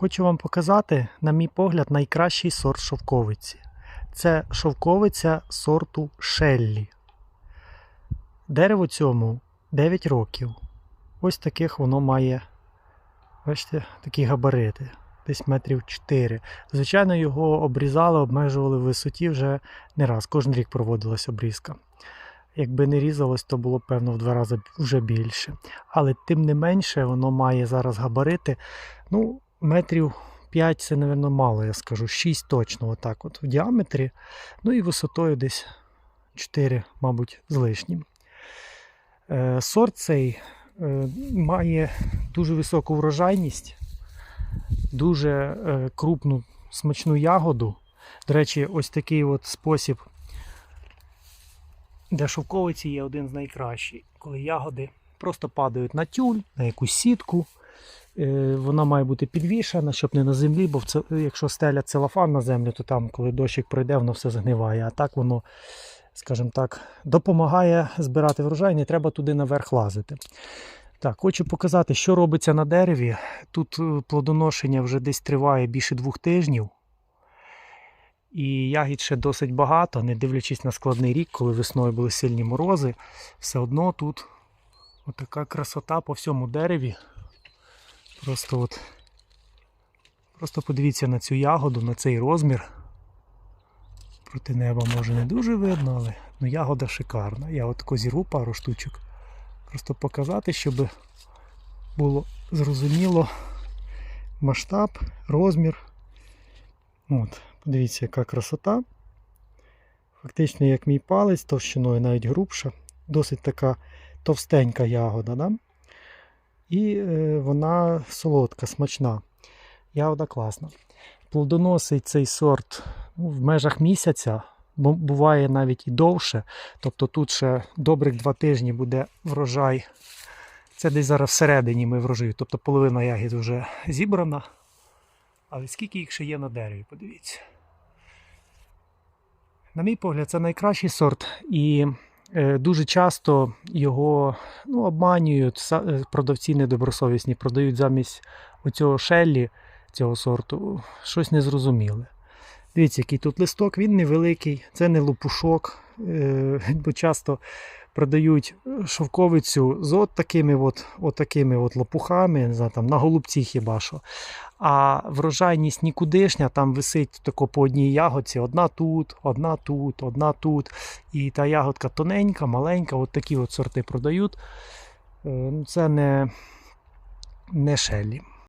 Хочу вам показати, на мій погляд, найкращий сорт шовковиці. Це шовковиця сорту Шеллі. Дерево цьому 9 років. Ось таких воно має, бачите, такі габарити, десь метрів 4. Звичайно, його обрізали, обмежували в висоті вже не раз. Кожен рік проводилась обрізка. Якби не різалось, то було певно в два рази вже більше. Але тим не менше, воно має зараз габарити. Ну, метрів 5 це, мабуть, мало, я скажу. 6 точно, отак от в діаметрі. Ну і висотою десь 4, мабуть, з лишнім. Е, Сорт цей е, має дуже високу врожайність, дуже е, крупну смачну ягоду. До речі, ось такий от спосіб для шовковиці є один з найкращих, коли ягоди просто падають на тюль, на якусь сітку. Е, Вона має бути підвішена, щоб не на землі, бо якщо стелять целофан на землю, то там, коли дощик пройде, воно все згниває. А так воно, скажімо так, допомагає збирати врожай, не треба туди наверх лазити. Так, хочу показати, що робиться на дереві. Тут е, плодоношення вже десь триває більше двох тижнів. І ягід ще досить багато, не дивлячись на складний рік, коли весною були сильні морози, все одно тут отака красота по всьому дереві. Просто от. Просто подивіться на цю ягоду, на цей розмір. Проти неба може не дуже видно, але ну, ягода шикарна. Я от таку зірву пару штучок. Просто показати, щоб було зрозуміло масштаб, розмір. От, подивіться, яка красота. Фактично, як мій палець, товщиною навіть грубша. Досить така товстенька ягода. Да? І е, вона солодка, смачна. Ягода класна. Плодоносить цей сорт ну, в межах місяця, буває навіть і довше. Тобто тут ще добрих два тижні буде врожай. Це десь зараз всередині ми врожаю. Тобто половина ягід вже зібрана. Але скільки їх ще є на дереві, подивіться. На мій погляд, це найкращий сорт. І дуже часто його ну, обманюють е, продавці недобросовісні, продають замість оцього шеллі цього сорту щось незрозуміле. Дивіться, який тут листок, він невеликий, це не лопушок, е, бо часто продають шовковицю з от такими от, от такими от лопухами, не знаю, там, на голубці хіба що. А врожайність нікудишня, там висить тако по одній ягодці, одна тут, одна тут, одна тут. І та ягодка тоненька, маленька, от такі от сорти продають. Е, ну, Це не, не шелі.